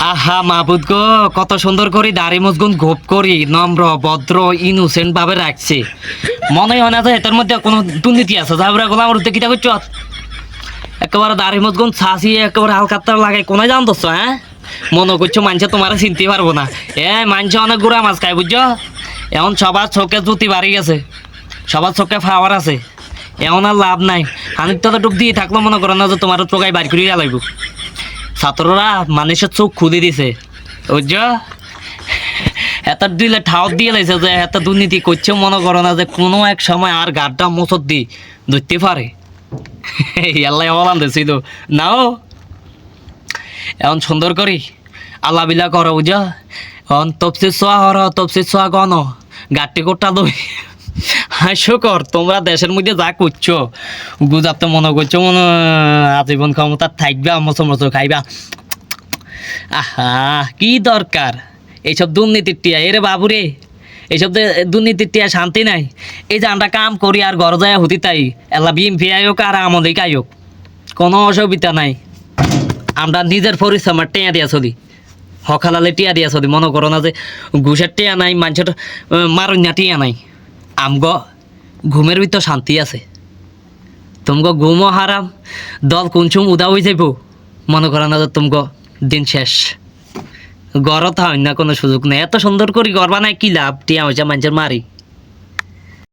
আহা, মাহবুদ গো, কত সুন্দর করে দাড়ি মজগুন গোপ করি, নম্র, ভদ্র ইনোসেন্ট ভাবে রাখছে। মনে হয় না যে এটার মধ্যে কোনো দুর্নীতি আছে। যাবরা গোলাম উঠতে কিটা করছ? একেবারে দাড়ি মজগুন ছাসি একেবারে হালকাত্তার লাগে কোনে জান দোস্ত হ্যাঁ? মনে করছ মানুষে তোমার চিনতে পারব না। এ, মানুষে অনেক গুড়া মাছ খায়, বুঝছ? এখন সবার চোখে জুতি বাড়ি গেছে। সবার চোখে ফাওয়ার আছে। এমন আর লাভ নাই। হানির তো ডুব দিয়ে থাকল, মনে করো না যে তোমার চোখাই বাড়ি করিয়া লাগবে ছাত্ররা মানুষের চোখ খুলে দিছে। বুঝছ? এত দিলে ঠাও দিয়ে লাইছে যে এত দুর্নীতি করছে, মনে করো না যে কোনো এক সময় আর গাড্ডা মোচর দি ধরতে পারে। আল্লাহ হলাম দিছিল নাও। এখন সুন্দর করি। আল্লাহ বিলা করো বুঝ এখন তপসি ছোয়া হর তপসি ছোয়া গণ। গাট্টি কোটটা দই হাসো কর তোমরা দেশের মধ্যে যা করছ গুজাতে মনে করছ, মনে, আজীবন ক্ষমতা থাকবা মস খাইবা। আহা, কি দরকার? এইসব দুর্নীতির টিয়া, এরে বাবুরে, এইসব দুর্নীতির টিয়া, শান্তি নাই। এই যে আমরা কাম করি আর ঘর যায় হতি তাই, এলা বিম ফিয়াইক আর আমদিক কাইক কোনো অসুবিধা নাই। আমরা নিজের পরিশ্রমের টেয়া দিয়া চলি, হকালালে টিয়া দিয়া চলি, মনে করো না যে ঘুষের টিয়া নাই, মানুষের মারণ্যা টিয়া নাই। আমগ ঘুমের ভিতর শান্তি আছে। তুমগো ঘুমও হারাম, দল কুনচুম উদা হয়ে যাইব। মনে করা না তুমগো দিন শেষ। গড়ত হয় না, কোনো সুযোগ নেই। এত সুন্দর করে গড়বা নাই কি লাভ? টিয়া হয়েছে মানুষের মারি।